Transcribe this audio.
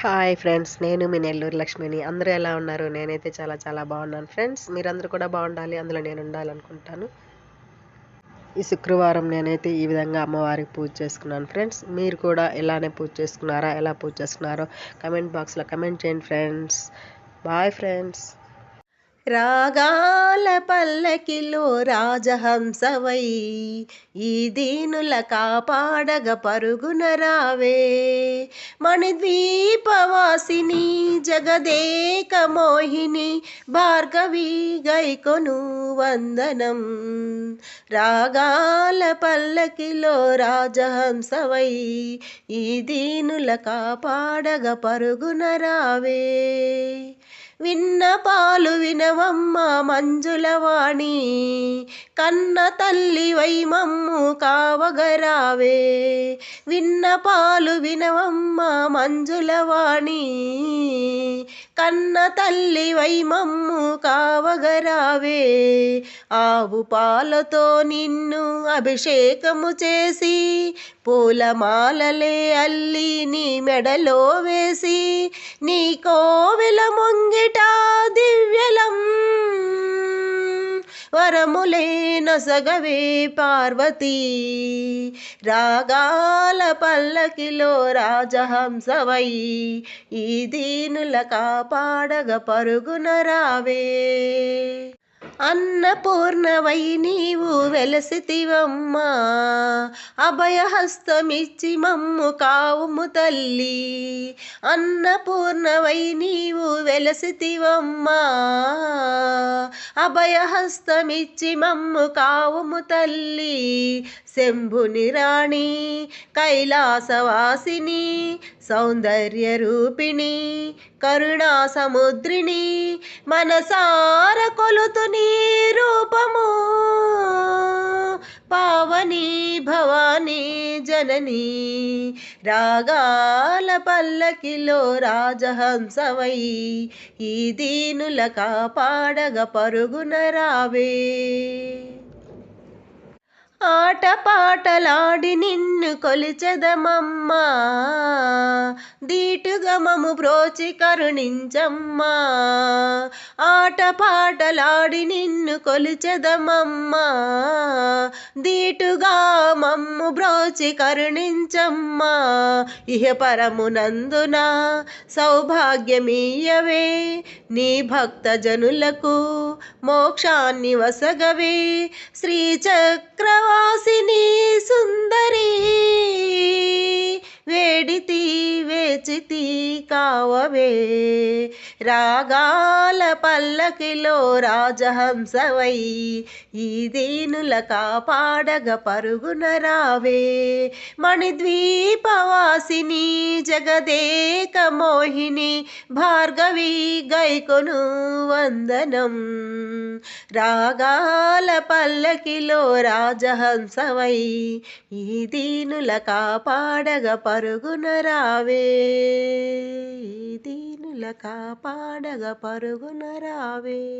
Hi friends నేను మీ నెల్లూరు లక్ష్మిని. అందరూ ఎలా ఉన్నారు? నేనైతే చాలా చాలా బాగున్నాను ఫ్రెండ్స్ మీరందరూ కూడా బాగుండాలి. అందులో నేను ఉండాలనుకుంటాను. ఈ శుక్రవారం నేనైతే ఈ విధంగా అమ్మవారికి పూజ చేసుకున్నాను ఫ్రెండ్స్ మీరు కూడా ఇలానే పూజ చేసుకున్నారా? ఎలా పూజ చేసుకున్నారో కమెంట్ బాక్స్లో కమెంట్ చేయండి ఫ్రెండ్స్ బాయ్ ఫ్రెండ్స్ రాగాల పల్లకిలో రాజహంసవై ఈ దీనుల కాపాడగ పరుగున రావే. మణిద్వీపవాసిని జగదేక మోహిని భార్గవి గైకొను వందనం. రాగాల పల్లకిలో రాజహంసవై ఈ దీనుల కాపాడగ పరుగున రావే. విన్న పాలు వినవమ్మ మంజులవాణి కన్న తల్లి వైమమ్ము కావగరావే. విన్న పాలు వినవమ్మ మంజులవాణి కన్న తల్లి వైమమ్ము కావగరావే. ఆవు పాలతో నిన్ను అభిషేకము చేసి పూలమాలలే అల్లి నీ మెడలో వేసి నీ కోవెల ముంగిట దివ్యలం. వరములే నొసగవే పార్వతీ. రాగాల పల్లకిలో రాజహంసవై ఈ దీనుల కాపాడగ పరుగున రావే. అన్నపూర్ణవై నీవు వెలసితివమ్మా అభయహస్తమిచ్చి మమ్ము కావుము తల్లి. అన్నపూర్ణవై నీవు వెలసితివమ్మా అభయహస్తమిచ్చి మమ్ము కావుము తల్లి. శంభుని రాణి కైలాసవాసిని సౌందర్య రూపిణి కరుణా సముద్రిని మనసార కొలుతు నీ రూపము. పావని భవానీ జననీ రాగాల పల్లకిలో రాజహంసవై ఈ దీనుల కాపాడగ పరుగున రావే. ఆటపాటలాడి నిన్ను కొలిచెదమమ్మా. దీటుగా మము బ్రోచి కరుణించమ్మా. ఆటపాటలాడి నిన్ను కొలిచెదమమ్మా. దీటుగా మమ్ము బ్రోచి కరుణించమ్మా. ఇహ పరమునందున సౌభాగ్యమీయవే. నీ భక్త జనులకు మోక్షాన్ని వసగవే. శ్రీచక్రవాసిని రాఘవే రాగాల పల్లకిలో రాజహంసవై. ఈ దీనుల కాపాడగ పరుగున రావే. మణిద్వీపవాసిని జగదేక మోహిని భార్గవి గైకొను వందనం. రాగాల పల్లకిలో రాజహంసవై. ఈ దీనుల కాపాడగ పరుగున రావే. కాపాడగ పరుగున రావే.